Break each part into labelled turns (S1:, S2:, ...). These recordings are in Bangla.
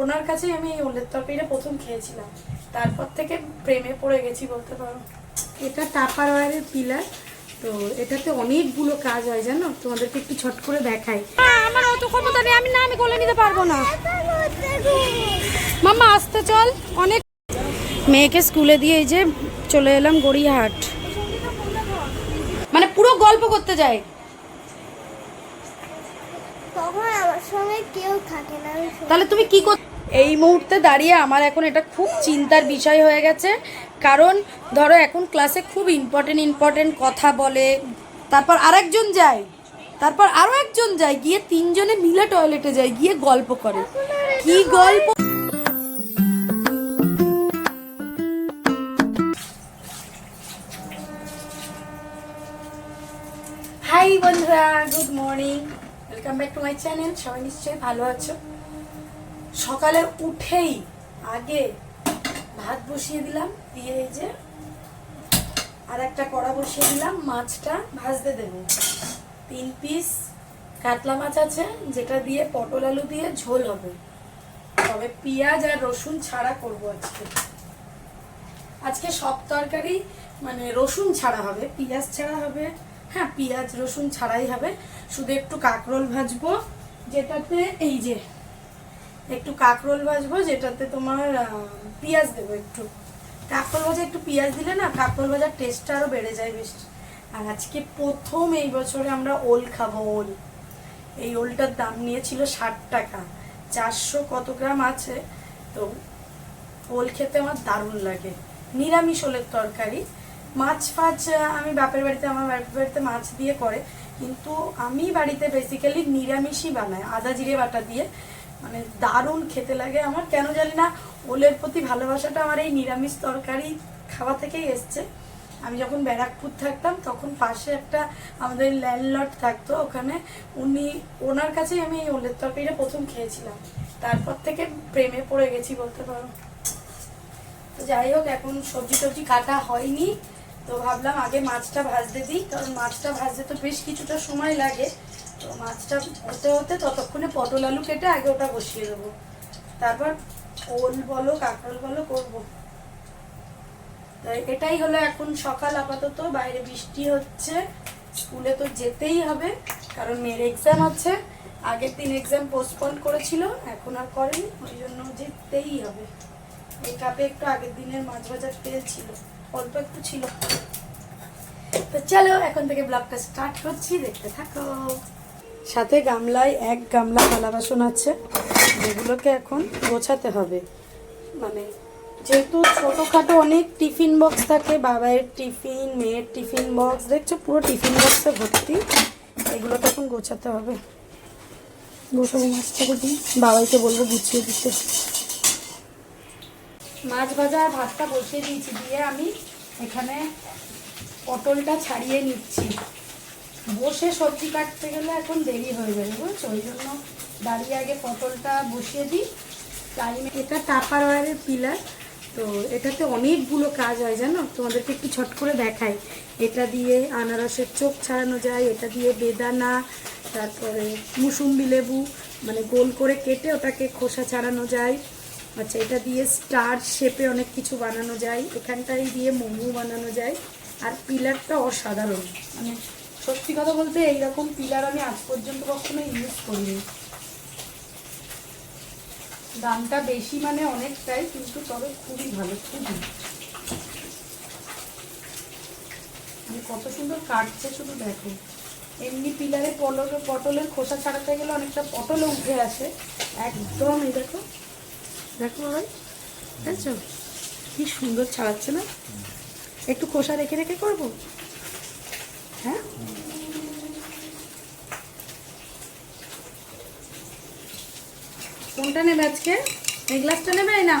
S1: ওনার কাছেই আমি এই ওলের তরকারিটা প্রথম খেয়েছিলাম। তারপর থেকে প্রেমে পড়ে গেছি বলতে পারো। এটা টাপার ওয়ারের পিলার। তো এটাতে অনেকগুলো কাজ হয় জানো? তোমাদেরকে একটু ছট করে দেখাই। আমার অত ক্ষমতা নেই আমি না আমি কোলে নিতে পারব না। মাম্মা আসতে চল। অনেক মেয়েকে স্কুলে দিয়ে এই যে চলে এলাম গড়িয়াহাট। মানে পুরো গল্প করতে যায়।
S2: তখন আমার সঙ্গে কেউ থাকে না
S1: তাহলে তুমি কি কর এই মুহূর্তে দাঁড়িয়ে আমার এখন এটা খুব চিন্তার বিষয় হয়ে গেছে। কারণ ধরো এখন ক্লাসে খুব ইম্পর্টেন্ট ইম্পর্টেন্ট কথা বলে তারপর আরেকজন যায় তারপর আরও একজন যায় গিয়ে তিনজনে মিলে টয়লেটে যায় গিয়ে গল্প করে। কি গল্প? হাই বন্ধুরা good morning welcome back to my channel সবাই নিশ্চয়ই ভালো আছো? সকালে উঠেই আগে ভাত বসিয়ে দিলাম, দিয়ে এই যে আর একটা কড়া বসিয়ে দিলাম, মাছটা ভাজতে দেবো। তিন পিস কাতলা মাছ আছে, যেটা দিয়ে পটল আলু দিয়ে ঝোল হবে। তবে পেঁয়াজ আর রসুন ছাড়া করব আজকে। আজকে সব তরকারি মানে রসুন ছাড়া হবে, পেঁয়াজ ছাড়া হবে হ্যাঁ পেঁয়াজ, রসুন ছাড়াই হবে। শুধু একটু কাঁকরোল ভাজবো, যেটাতে এই যে, একটু কাঁকরোল ভাজবো, যেটাতে তোমার পেঁয়াজ দেবো একটু। কাঁকরোল ভাজা একটু পেঁয়াজ দিলে না, কাঁকরোল ভাজার টেস্টটা আরও বেড়ে যায় বেশ। আর আজকে প্রথম এই বছরে আমরা ওল খাব ওল। এই ওলটার দাম নিয়েছিল ষাট টাকা। চারশো কত গ্রাম আছে? তো ওল খেতে আমার দারুণ লাগে। নিরামিষ ওলের তরকারি। মাছ ফাছ আমি বাপের বাড়িতে, আমার বাপের বাড়িতে মাছ দিয়ে করে। কিন্তু আমি বাড়িতে বেসিক্যালি নিরামিষই বানাই, আদা জিরে বাটা দিয়ে। মানে দারুণ খেতে লাগে আমার। কেন জানি না, ওলের প্রতি ভালোবাসাটা আমার এই নিরামিষ তরকারি খাওয়া থেকেই এসছে। আমি যখন ব্যারাকপুর থাকতাম, তখন পাশে একটা আমাদের ল্যান্ডলর্ড থাকতো ওখানে। উনি, ওনার কাছেই আমি এই ওলের তরকারিটা প্রথম খেয়েছিলাম। তারপর থেকে প্রেমে পড়ে গেছি বলতে পারো। যাই হোক, এখন সবজি টবজি কাটা হয়নি। তো ভাবলাম আগে মাছটা ভাজতে দিই, কারণ মাছটা ভাজতে তো বেশ কিছুটা সময় লাগে। তো মাছটা হতে হতে ততক্ষণে পটল আলু কেটে আগে ওটা বসিয়ে দেবো। তারপর ওল বলো, কাঁকরোল বলো, করব। এটাই হলো এখন সকাল আপাতত, বাইরে বৃষ্টি হচ্ছে, স্কুলে তো যেতেই হবে, কারণ মেয়ের এক্সাম আছে। আগের দিন এক্সাম পোস্টপোন করেছিল, এখন আর করেনি, ওই জন্য যেতেই হবে। এই কাপে একটু আগের দিনের মাছ বাজার তেল ছিল। অল্প একটু ছিল। তো চলো, এখন থেকে ব্লগটা স্টার্ট করছি, দেখতে থাকো। সাথে গামলায় এক গামলা থালা বাসন আছে, যেগুলোকে এখন গোছাতে হবে। মানে যেহেতু ছোটোখাটো অনেক টিফিন বক্স থাকে বাবাইয়ের টিফিন, মেয়ের টিফিন বক্স, দেখছ পুরো টিফিন বক্সে ভর্তি এগুলো তখন গোছাতে হবে। মাছটাকে দিই। বাবাইকে বলব গুছিয়ে দিতে। মাছ ভাজা আর ভাতটা বসিয়ে দিয়েছি, দিয়ে আমি এখানে পটলটা ছাড়িয়ে নিচ্ছি। বসে সবজি কাটতে গেলে এখন দেরি হয়ে যাবে, বুঝছ? ওই জন্য দাঁড়িয়ে আগে পটলটা বসিয়ে দিই। টাইমে এটা টাপার ওয়ারের পিলার তো এটাতে অনেকগুলো কাজ হয়, জানো? তোমাদেরকে একটু ছট করে দেখাই। এটা দিয়ে আনারসের চোখ ছাড়ানো যায়, এটা দিয়ে বেদানা, তারপরে মুসুম্বি লেবু মানে গোল করে কেটে ওটাকে খোসা ছাড়ানো যায়। আচ্ছা এটা দিয়ে স্টার শেপে অনেক কিছু বানানো যায়। এখানটায় দিয়ে মোমো বানানো যায়। আর পিলারটা অসাধারণ। মানে সত্যি কথা বলতে এইরকম পিলার আমি আজ পর্যন্ত কখনো ইউজ করিনি। দামটা বেশি মানে অনেকটাই, কিন্তু তবে খুবই ভালো, খুবই। মানে কত সুন্দর কাটছে শুধু দেখো। এমনি পিলারে পটল পটলের খোসা ছাড়াতে গেলে অনেকটা পটলও উঠে আসে। একদম, এই দেখো। দেখো ভাই, দেখছ? কি সুন্দর ছাড়াচ্ছে না? একটু খোসা রেখে রেখে করব? হ্যাঁ? কোনটা নেবে আজকে? এই গ্লাসটা নেবে? না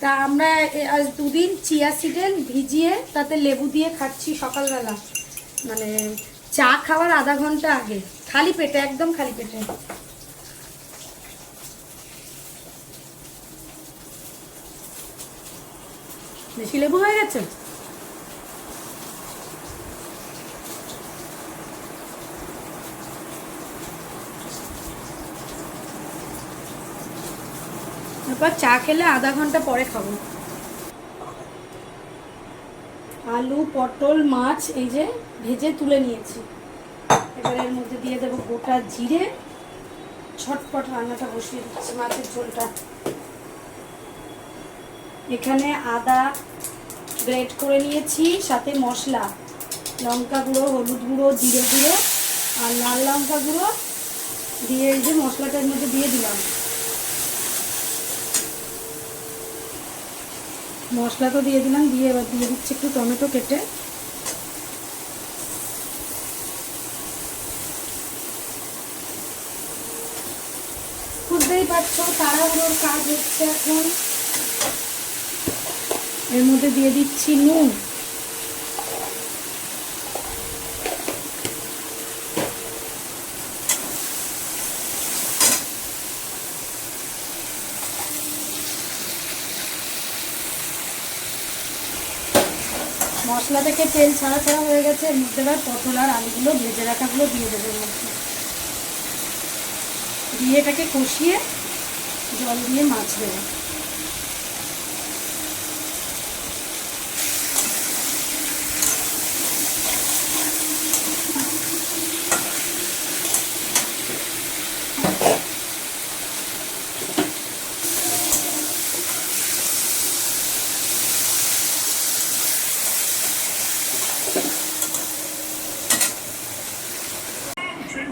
S1: তা আমরা আজ দুদিন চিয়া সিডেল ভিজিয়ে তাতে লেবু দিয়ে খাচ্ছি সকালবেলা। মানে চা খাওয়ার আধা ঘণ্টা আগে। খালি পেটে, একদম খালি পেটে। বেশি লেবু হয়ে গেছে? তারপর চা খেলে আধা ঘণ্টা পরে খাব। আলু, পটল, মাছ, এই যে ভেজে তুলে নিয়েছি। এবার এর মধ্যে দিয়ে দেবো গোটা জিরে। ছটপট রান্নাটা বসিয়ে দিচ্ছি মাছের ঝোলটা। এখানে আদা গ্রেট করে নিয়েছি, সাথে মশলা। লঙ্কা গুঁড়ো, হলুদ গুঁড়ো, জিরে গুঁড়ো আর লাল লঙ্কা গুঁড়ো দিয়ে এই যে মশলাটার মধ্যে দিয়ে দিলাম। মশলা তো দিয়ে দিলাম, দিয়ে এবার দিয়ে দিচ্ছি একটু টমেটো কেটে। বুঝতেই পারছ, তাড়াহুড়োর কাজ হচ্ছে এখন। এর মধ্যে দিয়ে দিচ্ছি নুন। মশলা থেকে তেল ছাড়া ছাড়া হয়ে গেছে, এর মধ্যে এবার পটল আর আলুগুলো, ভেজে রাখাগুলো দিয়ে দেবে মধ্যে। দিয়ে এটাকে কষিয়ে জল দিয়ে মাছ দেবে।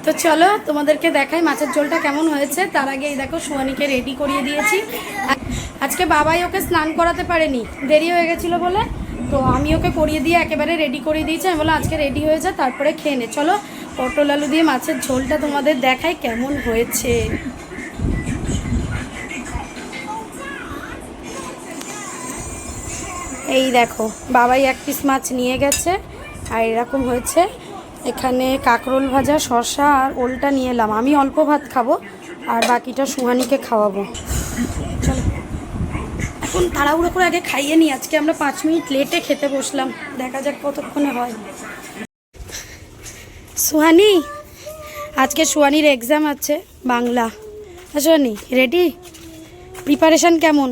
S1: তো চলো তোমাদেরকে দেখাই মাছের ঝোলটা কেমন হয়েছে। তার আগে এই দেখো সোয়ানিকে রেডি করিয়ে দিয়েছি। আজকে বাবাই ওকে স্নান করাতে পারেনি, দেরি হয়ে গেছিল বলে। তো আমি ওকে করিয়ে দিয়ে একেবারে রেডি করিয়ে দিয়েছি। আমি বললাম, আজকে রেডি হয়েছে তারপরে খেয়ে নে। চলো, পটল আলু দিয়ে মাছের ঝোলটা তোমাদের দেখাই কেমন হয়েছে। এই দেখো, বাবাই এক পিস মাছ নিয়ে গেছে, আর এরকম হয়েছে। এখানে কাকরোল ভাজা, শসা আর ওলটা নিয়ে এলাম। আমি অল্প ভাত খাব আর বাকিটা সুহানিকে খাওয়াবো। এখন তাড়াহুড়ো করে আগে খাইয়ে নিই। আজকে আমরা পাঁচ মিনিট লেটে খেতে বসলাম। দেখা যাক কতক্ষণে হয়। সুহানি, আজকে সুহানির এক্সাম আছে বাংলা। সুহানি রেডি প্রিপারেশান কেমন?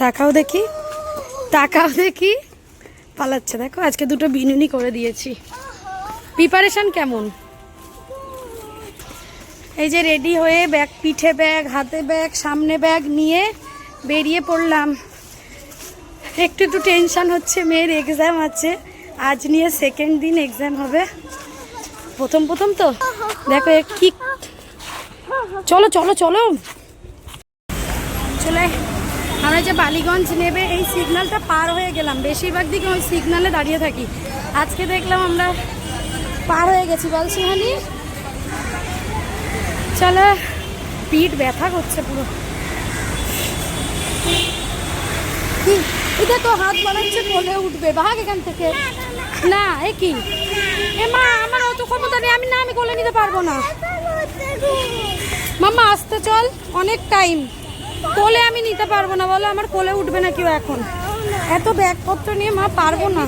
S1: তাকাও দেখি। তাকাও দেখি। পালাচ্ছে। দেখো, আজকে দুটো বিনুনি করে দিয়েছি। প্রিপারেশন কেমন? এই যে রেডি হয়ে ব্যাগ পিঠে ব্যাগ হাতে ব্যাগ সামনে ব্যাগ নিয়ে বেরিয়ে পড়লাম। একটু একটু টেনশান হচ্ছে, মেয়ের এক্সাম আছে। আজ নিয়ে সেকেন্ড দিন এক্সাম হবে। প্রথম প্রথম তো। দেখো কি চলো চলো চলো। চলে, আমরা যে বালিগঞ্জ নেবে, এই সিগন্যালটা পার হয়ে গেলাম। বেশিরভাগ দিকে ওই সিগন্যালে দাঁড়িয়ে থাকি। আজকে দেখলাম আমরা পার হয়ে গেছি বল সিহানি। চলো পিঠ ব্যথা করছে পুরো। এটা তো হাত বাড়াচ্ছে কোলে উঠবে। ভাগ এখান থেকে। না, এ কি? এ মা, আমার অত ক্ষমতা নেই, আমি না, আমি কোলে নিতে পারব না। মাম্মা, আসতে চল, অনেক টাইম কোলে আমি নিতে পারব না, বলো, আমার কোলে উঠবে না কেউ এখন। এত ব্যাগপত্র নিয়ে মা পারব না।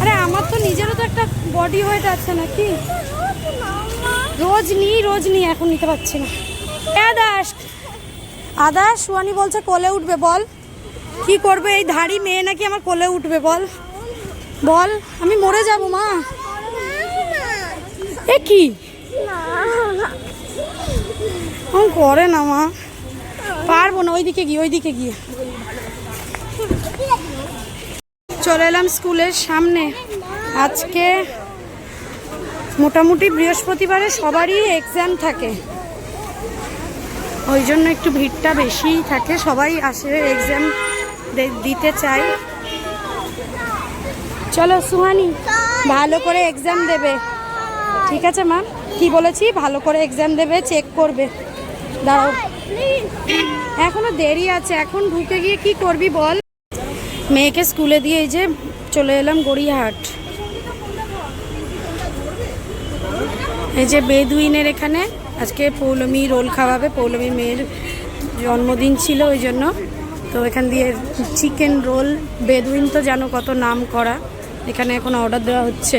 S1: আরে, আমার তো নিজেরও তো একটা বডি ওয়েট আছে নাকি? রোজ নিই রোজ নিই এখন নিতে পারছি না। আদাস আদাস সুয়ানি বলছে কোলে উঠবে, বল। কি করবে এই ধাড়ি মেয়ে নাকি আমার কোলে উঠবে, বল। বল, আমি মরে যাব, মা। এ কি? করে না, মা। পারব না, ওইদিকে গিয়ে ওইদিকে গিয়ে। চলে এলাম স্কুলের সামনে। আজকে মোটামুটি বৃহস্পতিবারে সবারই এক্সাম থাকে। ওই জন্য একটু ভিড়টা বেশিই থাকে, সবাই আসে এক্সাম দিতে চাই চলো সুহানি, ভালো করে এক্সাম দেবে। ঠিক আছে, মা? কি বলেছি? ভালো করে এক্সাম দেবে চেক করবে। দাঁড়াও। এখনও দেরি আছে, এখন ঢুকে গিয়ে কি করবি বল? মেয়েকে স্কুলে দিয়ে এই যে চলে এলাম গড়িয়াহাট। এই যে বেদুইনের এখানে আজকে পৌলমী রোল খাওয়াবে, পৌলমী মেয়ের জন্মদিন ছিল ওই জন্য। তো এখান দিয়ে চিকেন রোল বেদুইন তো জানো কত নাম করা। এখানে এখন অর্ডার দেওয়া হচ্ছে।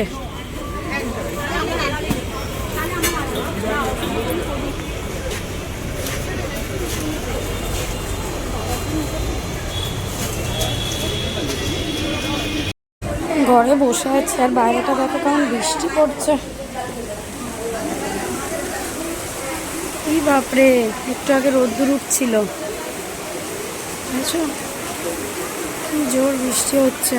S1: ঘরে বসে আছে, আর বাইরেটা দেখো কেমন বৃষ্টি পড়ছে। কি বাপরে, একটু আগে রোদ্দুর উঠছিল। বুঝছ? কি জোর বৃষ্টি হচ্ছে।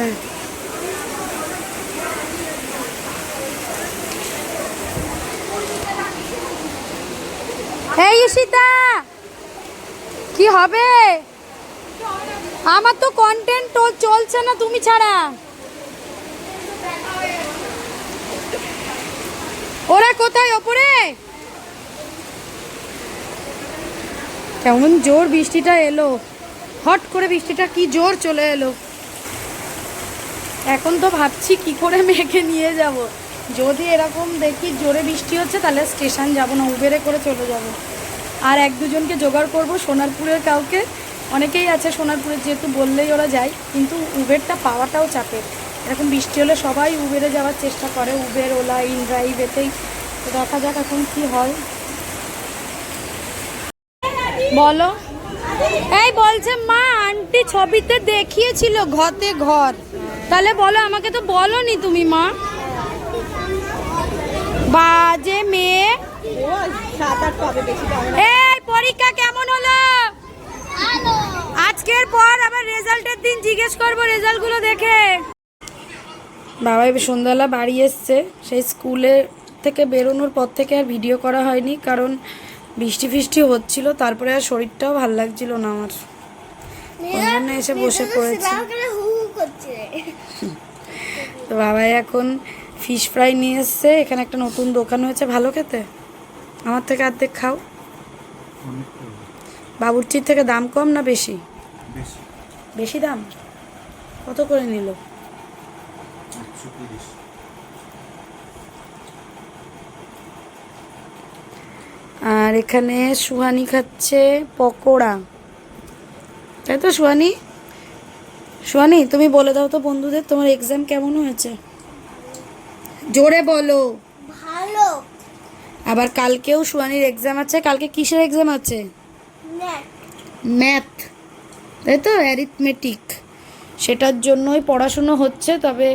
S1: এই ঈশিতা, কি হবে? আমার তো কন্টেন্ট চলছে না তুমি ছাড়া। ওরা কোথায় ওপরে? কেমন জোর বৃষ্টিটা এলো। হট করে বৃষ্টিটা কি জোর চলে এলো। এখন তো ভাবছি কি করে মেয়েকে নিয়ে যাব। যদি এরকম দেখি জোরে বৃষ্টি হচ্ছে, তাহলে স্টেশন যাব না, উবেরে করে চলে যাব। আর এক দুজনকে জোগাড় করব, সোনারপুরের কাউকে। অনেকেই আছে সোনারপুরে, যেহেতু বললেই ওরা যায়, কিন্তু উবেরটা পাওয়াটাও চাপের। এরকম বৃষ্টি হলে সবাই উবেরে যাওয়ার চেষ্টা করে উবের ওলা ইন ড্রাইভ এতেই দেখা যাক এখন কি হয়। বলো। এই বলছে মা আন্টি ছবিতে দেখিয়েছিল ঘতে ঘর। তাহলে বলো আমাকে তো বলনি তুমি মা। বাজে মেয়ে। এই পরীক্ষা কেমন হলো? আজকের পর আবার রেজাল্টের দিন জিজ্ঞেস করব রেজাল্টগুলো দেখে। বাবা এবার সন্ধ্যাবেলা বাড়ি এসছে। সেই স্কুলে থেকে বেরোনোর পর থেকে আর ভিডিও করা হয়নি কারণ বৃষ্টি ফিষ্টি হচ্ছিল তারপরে আর শরীরটাও ভালো লাগছিল না আমার। জন্য এসে বসে পড়েছি। তো বাবাই এখন ফিশ ফ্রাই নিয়ে এসছে এখানে একটা নতুন দোকান হয়েছে ভালো খেতে? আমার থেকে অর্ধেক খাও। বাবুর্চির থেকে দাম কম না বেশি।
S3: বেশি
S1: দাম? কত করে নিল?
S3: তিরিশ
S1: আর এখানে সুহানি খাচ্ছে পকোড়া। তাই তো সুহানি? সুহানি তুমি বলে দাও তো বন্ধুদের তোমার এক্সাম কেমন হয়েছে। জোরে বলো।
S2: ভালো।
S1: আবার কালকেও সুহানির এক্সাম আছে কালকে কিসের এক্সাম আছে? ম্যাথ। তাই তো অ্যারিথমেটিক সেটার জন্যই পড়াশুনো হচ্ছে তবে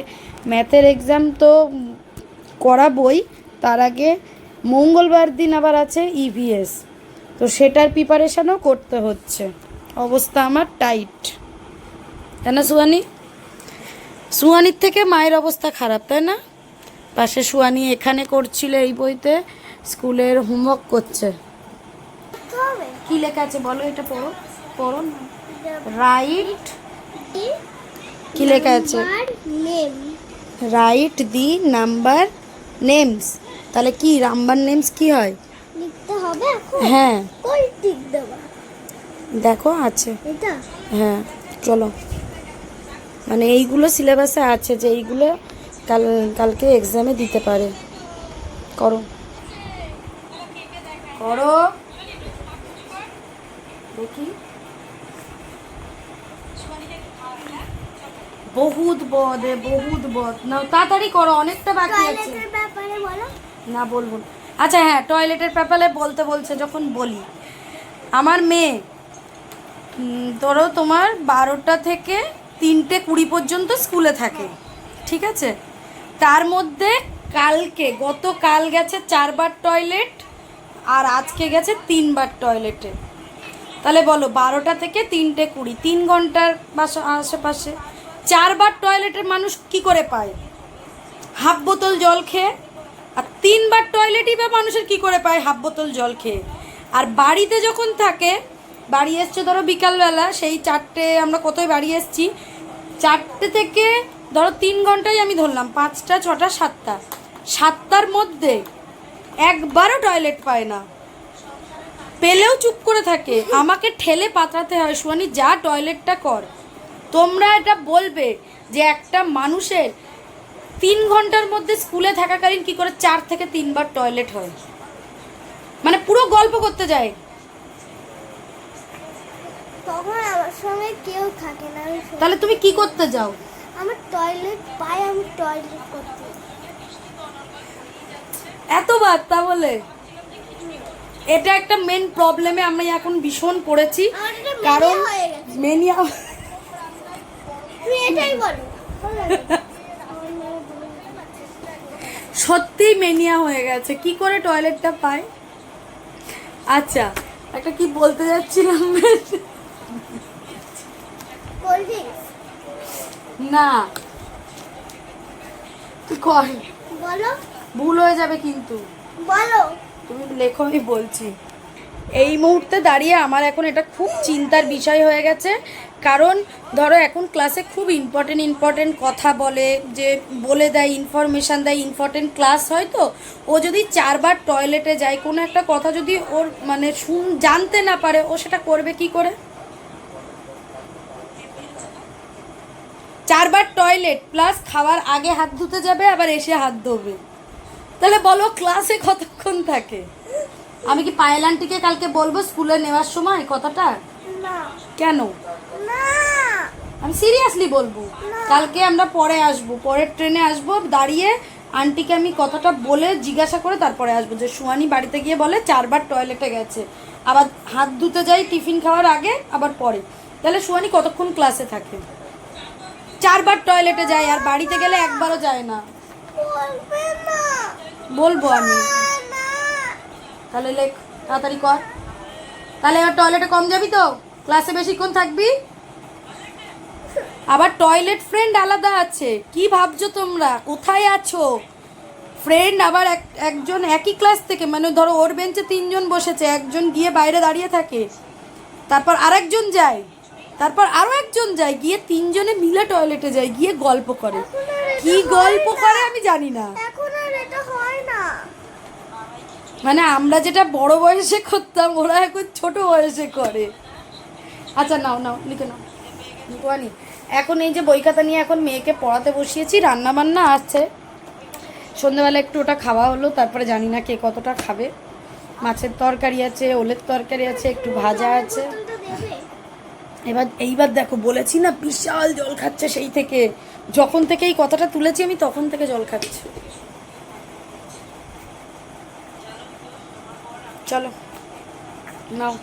S1: ম্যাথের এক্সাম তো করাবই তার আগে মঙ্গলবার দিন আবার আছে ইভিএস তো সেটার প্রিপারেশানও করতে হচ্ছে। অবস্থা আমার টাইট তাই না সুয়ানি সুয়ানির থেকে মায়ের অবস্থা খারাপ তাই না? পাশে সুয়ানি এখানে করছিল এই বইতে স্কুলের হোমওয়ার্ক করছে।
S2: কি
S1: লেখা আছে বলো এটা পড়ো পড়ো রাইট কি লেখা আছে? রাইট দি নাম্বার নেমস তাহলে কি নাম্বার নেমস কি হয়?
S2: লিখতে হবে এখন?
S1: হ্যাঁ।
S2: কই টিক দেবা?
S1: দেখো আছে।
S2: এটা?
S1: হ্যাঁ চলো। মানে এইগুলো সিলেবাসে আছে যে এইগুলো কাল কালকে এক্সামে দিতে পারে। করো। করো। দেখি। বহুত বদ এ বহুত বদ। না তাড়াতাড়ি করো অনেকটা বাকি আছে।
S2: ব্যাপারে বলো।
S1: না বলব আচ্ছা হ্যাঁ টয়লেটের ব্যাপারে বলতে বলছে যখন বলি। আমার মেয়ে ধরো তোমার বারোটা থেকে তিনটে কুড়ি পর্যন্ত স্কুলে থাকে ঠিক আছে? তার মধ্যে কালকে গতকাল গেছে চারবার টয়লেট আর আজকে গেছে তিনবার টয়লেটে। তাহলে বলো বারোটা থেকে তিনটে কুড়ি তিন ঘণ্টার আশেপাশে। চারবার টয়লেটের মানুষ কি করে পায়? হাফ বোতল জল খেয়ে, আর তিনবার টয়লেটই বা মানুষের কি করে পায় হাফ বোতল জল খেয়ে? আর বাড়িতে যখন থাকে, বাড়ি এসছে ধরো বিকালবেলা, সেই চারটে, আমরা কোথায় বাড়ি এসছি, চারটে থেকে ধরো তিন ঘন্টাই আমি ধরলাম, পাঁচটা, ছটা, সাতটা। সাতটার মধ্যে একবারও টয়লেট পায় না। পেলেও চুপ করে থাকে। আমাকে ঠেলে পাতাতে হয় সুয়ানি যা টয়লেটটা কর। তোমরা এটা বলবে যে একটা মানুষের তিন ঘণ্টার মধ্যে স্কুলে থাকাকালীন কি করে চার থেকে তিনবার টয়লেট হয়? মানে পুরো গল্প করতে যায়।
S2: তখন আমার সঙ্গে কেউ থাকে না
S1: তাহলে তুমি কি করতে যাও?
S2: আমার টয়লেট পাই আমি টয়লেট করতে
S1: এতবার তা বলে এটা একটা মেন প্রবলেমে আমি এখন ভীষণ পড়েছি। কারণ। মেনিয়া
S2: তুমি এটাই বলো। ভালো লাগে। আমার
S1: সত্যিই মেনিয়া হয়ে গেছে। কি করে টয়লেটটা পায়? আচ্ছা একটা কি বলতে যাচ্ছিলাম? না। তুই কর।
S2: বলো।
S1: ভুল হয়ে যাবে কিন্তু।
S2: বলো।
S1: তুমি লেখো আমি বলছি। এই মুহূর্তে দাঁড়িয়ে আমার এখন এটা খুব চিন্তার বিষয় হয়ে গেছে। কারণ, ধরো এখন ক্লাসে খুব ইম্পর্টেন্ট ইম্পর্টেন্ট কথা বলে, যে বলে দেয় ইনফরমেশান দেয় ইম্পর্টেন্ট ক্লাস হয় তো, ও যদি চারবার টয়লেটে যায়, কোনো একটা কথা যদি ওর মানে শুন, জানতে না পারে, ও সেটা করবে কি করে? চারবার টয়লেট প্লাস খাওয়ার আগে হাত ধুতে যাবে, আবার এসে হাত ধোবে। তাহলে বলো ক্লাসে কতক্ষণ থাকে? আমি কি পায়েল আন্টিকে কালকে বলব স্কুলে নেওয়ার সময় কথাটা? কেন? আমি সিরিয়াসলি বলব। কালকে আমরা পরে আসব। পরের ট্রেনে আসব দাঁড়িয়ে আন্টিকে আমি কথাটা বলে জিজ্ঞাসা করে তারপরে আসব। যে সুয়ানি বাড়িতে গিয়ে বলে চারবার টয়লেটে গেছে। আবার হাত ধুতে যাই টিফিন খাওয়ার আগে আবার পরে। তাহলে সুয়ানি কতক্ষণ ক্লাসে থাকে? চারবার টয়লেটে যায় আর বাড়িতে গেলে একবারও যায় না।
S2: বলব
S1: আমি। তাহলে লেখ তাড়াতাড়ি কর। তাহলে এবার টয়লেটে কম যাবি তো? ক্লাসে বেশিক্ষণ থাকবি? আবার টয়লেট ফ্রেন্ড আলাদা আছে। কি ভাবছ তোমরা? কোথায় আছো? ফ্রেন্ড আবার এক একজন একই ক্লাস থেকে মানে ধরো ওর বেঞ্চে তিনজন বসেছে একজন গিয়ে বাইরে দাঁড়িয়ে থাকে। তারপর আরেকজন যায়। তারপর আরও একজন যায় গিয়ে তিনজনে মিলে টয়লেটে যায় গিয়ে গল্প করে। কি গল্প করে আমি জানি না। মানে আমরা যেটা বড় বয়সে করতাম ওরা এখন ছোট বয়সে করে। আচ্ছা নাও নাও, লিখে নাও। লিখবানি এখন এই যে বই খাতা নিয়ে এখন মেয়েকে পড়াতে বসিয়েছি রান্না বান্না আছে। সন্ধ্যেবেলা একটু ওটা খাওয়া হলো, তারপরে জানি না কে কতটা খাবে। মাছের তরকারি আছে, ওলের তরকারি আছে, একটু ভাজা আছে। এবার, এইবার দেখো, বলেছি না বিশাল জল খাচ্ছে সেই থেকে। যখন থেকে এই কথাটা তুলেছি আমি, তখন থেকে জল খাচ্ছি। চলো, নাও।